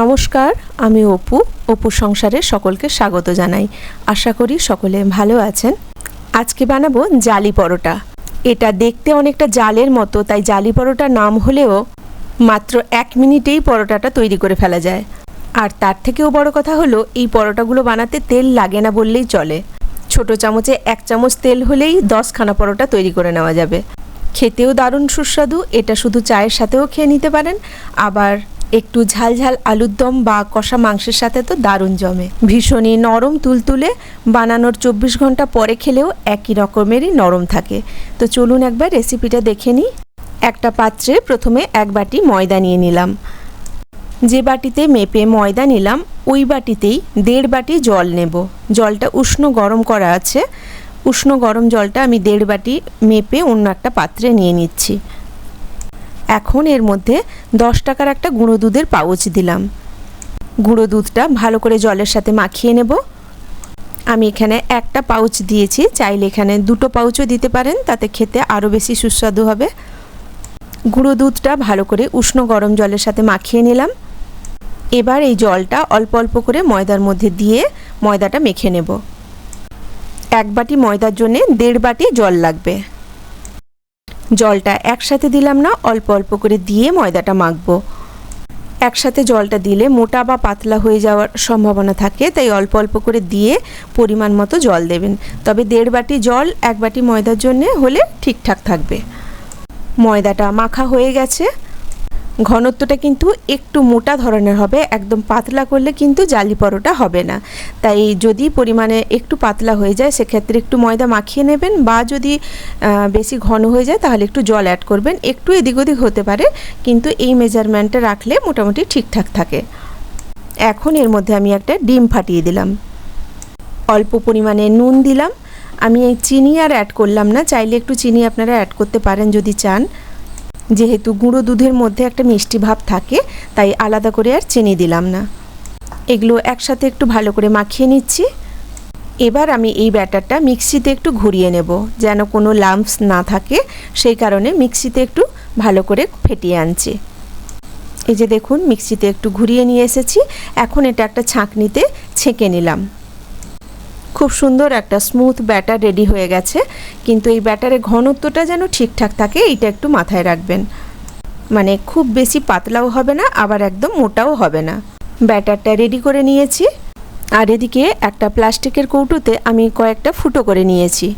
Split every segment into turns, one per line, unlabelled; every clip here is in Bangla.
নমস্কার, আমি অপু অপু সংসারে সকলকে স্বাগত জানাই। আশা করি সকলে ভালো আছেন। আজকে বানাবো জালি পরোটা। এটা দেখতে অনেকটা জালের মতো, তাই জালি পরোটা নাম হলেও মাত্র এক মিনিটেই পরোটাটা তৈরি করে ফেলা যায়। আর তার থেকেও বড় কথা হলো, এই পরোটাগুলো বানাতে তেল লাগে না বললেই চলে। ছোট চামচে এক চামচ তেল হলেই দশখানা পরোটা তৈরি করে নেওয়া যাবে। খেতেও দারুণ সুস্বাদু, এটা শুধু চায়ের সাথেও খেয়ে নিতে পারেন। আবার একটু ঝাল ঝাল আলুর দম বা কষা মাংসের সাথে তো দারুণ জমে। ভীষণই নরম তুলতুলে, বানানোর চব্বিশ ঘণ্টা পরে খেলেও একই রকমেরই নরম থাকে। তো চলুন একবার রেসিপিটা দেখে নিই। একটা পাত্রে প্রথমে এক বাটি ময়দা নিয়ে নিলাম। যে বাটিতে মেপে ময়দা নিলাম, ওই বাটিতেই দেড় বাটি জল নেব। জলটা উষ্ণ গরম করা আছে। উষ্ণ গরম জলটা আমি দেড় বাটি মেপে অন্য একটা পাত্রে নিয়ে নিচ্ছি। এখন এর মধ্যে দশ টাকার একটা গুঁড়ো দুধের পাউচ দিলাম। গুঁড়ো দুধটা ভালো করে জলের সাথে মাখিয়ে নেব। আমি এখানে একটা পাউচ দিয়েছি, চাইলে এখানে দুটো পাউচও দিতে পারেন, তাতে খেতে আরও বেশি সুস্বাদু হবে। গুঁড়ো দুধটা ভালো করে উষ্ণ গরম জলের সাথে মাখিয়ে নিলাম। এবার এই জলটা অল্প অল্প করে ময়দার মধ্যে দিয়ে ময়দাটা মেখে নেব। এক বাটি ময়দার জন্যে দেড় বাটি জল লাগবে। জলটা একসাথে দিলাম না, অল্প অল্প করে দিয়ে ময়দাটা মাখবো। একসাথে জলটা দিলে মোটা বা পাতলা হয়ে যাওয়ার সম্ভাবনা থাকে, তাই অল্প অল্প করে দিয়ে পরিমাণ মতো জল দেবেন। তবে দেড় বাটি জল, এক বাটি ময়দার জন্যে হলে ঠিকঠাক থাকবে। ময়দাটা মাখা হয়ে গেছে। ঘনত্বটা কিন্তু একটু মোটা ধরনের হবে, একদম পাতলা করলে কিন্তু জালি পরোটা হবে না। তাই যদি পরিমাণে একটু পাতলা হয়ে যায়, সেক্ষেত্রে একটু ময়দা মাখিয়ে নেবেন বা যদি বেশি ঘন হয়ে যায়, তাহলে একটু জল অ্যাড করবেন। একটু এদিক ওদিক হতে পারে, কিন্তু এই মেজারমেন্টটা রাখলে মোটামুটি ঠিকঠাক থাকে। এখন এর মধ্যে আমি একটা ডিম ফাটিয়ে দিলাম। অল্প পরিমাণে নুন দিলাম। আমি এই চিনি আর অ্যাড করলাম না, চাইলে একটু চিনি আপনারা অ্যাড করতে পারেন যদি চান। যেহেতু গুঁড়ো দুধের মধ্যে একটা মিষ্টি ভাব থাকে, তাই আলাদা করে আর চিনি দিলাম না। এগুলো একসাথে একটু ভালো করে মাখিয়ে নিচ্ছি। এবার আমি এই ব্যাটারটা মিক্সিতে একটু ঘুরিয়ে নেব, যেন কোনো লাম্পস না থাকে, সেই কারণে মিক্সিতে একটু ভালো করে ফেটিয়ে আনছি। এই যে দেখুন, মিক্সিতে একটু ঘুরিয়ে নিয়ে এসেছি, এখন এটা একটা ছাঁকনিতে ছেঁকে নিলাম। খুব সুন্দর একটা স্মুথ ব্যাটার রেডি হয়ে গেছে। কিন্তু এই ব্যাটারের ঘনত্বটা যেন ঠিকঠাক থাকে, এইটা একটু মাথায় রাখবেন। মানে খুব বেশি পাতলাও হবে না, আবার একদম মোটাও হবে না। ব্যাটারটা রেডি করে নিয়েছি। আর এদিকে একটা প্লাস্টিকের কৌটোতে আমি কয়েকটা ফুটো করে নিয়েছি।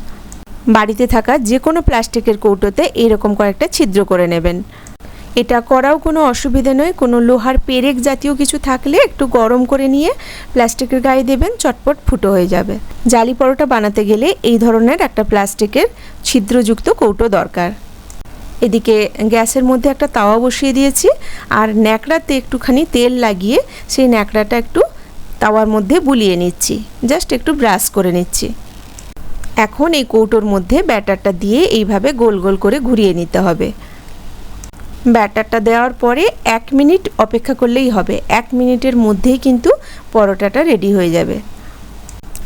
বাড়িতে থাকা যে কোনো প্লাস্টিকের কৌটোতে এরকম কয়েকটা ছিদ্র করে নেবেন। এটা করাও কোনো অসুবিধে নয়। কোনো লোহার পেরেক জাতীয় কিছু থাকলে একটু গরম করে নিয়ে প্লাস্টিকের গায়ে দেবেন, চটপট ফুটো হয়ে যাবে। জালি পরোটা বানাতে গেলে এই ধরনের একটা প্লাস্টিকের ছিদ্রযুক্ত কৌটো দরকার। এদিকে গ্যাসের মধ্যে একটা তাওয়া বসিয়ে দিয়েছি আর ন্যাকড়াতে একটুখানি তেল লাগিয়ে সেই ন্যাকড়াটা একটু তাওয়ার মধ্যে বুলিয়ে নিচ্ছি। জাস্ট একটু ব্রাশ করে নিচ্ছি। এখন এই কৌটোর মধ্যে ব্যাটারটা দিয়ে এইভাবে গোল গোল করে ঘুরিয়ে নিতে হবে। ব্যাটারটা দেওয়ার পরে এক মিনিট অপেক্ষা করলেই হবে। এক মিনিটের মধ্যেই কিন্তু পরোটাটা রেডি হয়ে যাবে।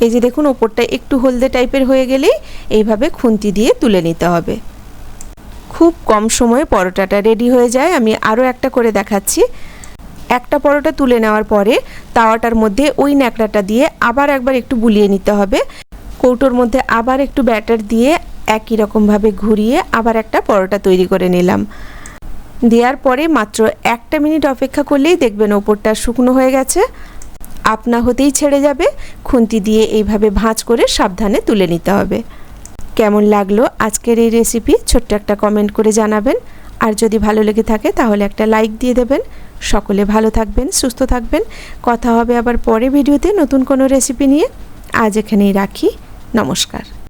এই যে দেখুন, ওপরটা একটু হলদে টাইপের হয়ে গেলেই এইভাবে খুন্তি দিয়ে তুলে নিতে হবে। খুব কম সময়ে পরোটাটা রেডি হয়ে যায়। আমি আরও একটা করে দেখাচ্ছি। একটা পরোটা তুলে নেওয়ার পরে তাওয়াটার মধ্যে ওই ন্যাকড়াটা দিয়ে আবার একবার একটু বুলিয়ে নিতে হবে। কৌটোর মধ্যে আবার একটু ব্যাটার দিয়ে একই রকমভাবে ঘুরিয়ে আবার একটা পরোটা তৈরি করে নিলাম। দেওয়ার পরে মাত্র একটা মিনিট অপেক্ষা করলেই দেখবেন ওপরটা শুকনো হয়ে গেছে। আপনা হতেই ছেড়ে যাবে। খুন্তি দিয়ে এইভাবে ভাঁজ করে সাবধানে তুলে নিতে হবে। কেমন লাগল আজকের এই রেসিপি ছোট্ট একটা কমেন্ট করে জানাবেন। আর যদি ভালো লেগে থাকে তাহলে একটা লাইক দিয়ে দেবেন। সকলে ভালো থাকবেন, সুস্থ থাকবেন। কথা হবে আবার পরে ভিডিওতে নতুন কোনো রেসিপি নিয়ে। আজ এখানেই রাখি। নমস্কার।